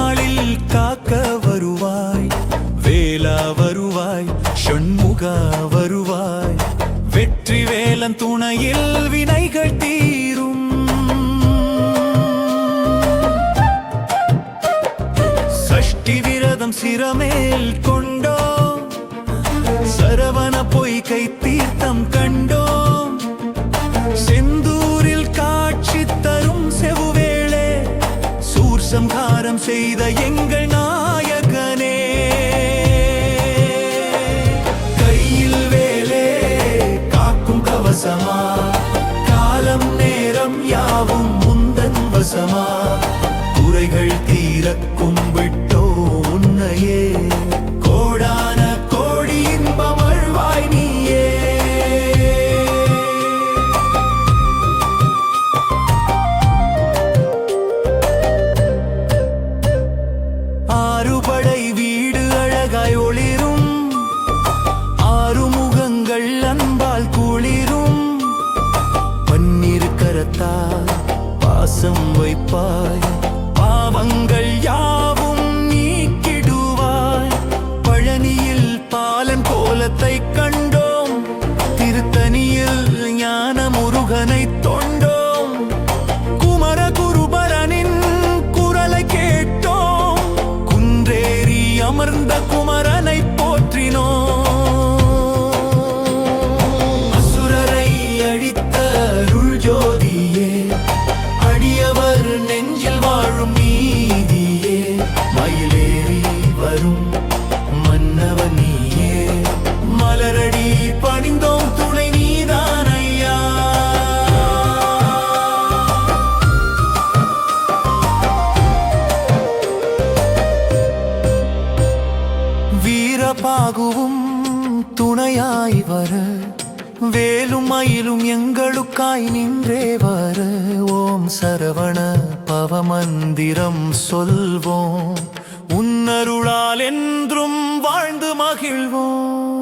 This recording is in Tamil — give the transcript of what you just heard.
நாளில் காக்க வருவாய் வேலா வருவாய் ஷண்முகா வருவாய். வெற்றி வேலன் துணையில் வினைகள் தீரும். சஷ்டி விரதம் சிரமேல் கொண்டோ சரவண பொய் கை தீர்த்தம் கண்டோ சம்ஹாரம் செய்த எங்கள் நாயகனே. கையில் வேலே காக்கும் கவசமா? காலம் நேரம் யாவும் முந்தன் வசமா? குறைகள் தீரக்கும் பாசம் பாவங்கள் யாவும் நீக்கிடுவாய். பழனியில் பாலன் கோலத்தை கண்டோம். திருத்தணியில் ஞான முருகனை தொண்டோம். குமர குருபரனின் குரலை கேட்டோம். குன்றேறி அமர்ந்த வீரபாகுவும் துணையாய் வர வேலும் மயிலும் எங்களுக்காய் நின்றே வர ஓம் சரவண பவமந்திரம் சொல்வோம். உன்னருளால் என்றும் வாழ்ந்து மகிழ்வோம்.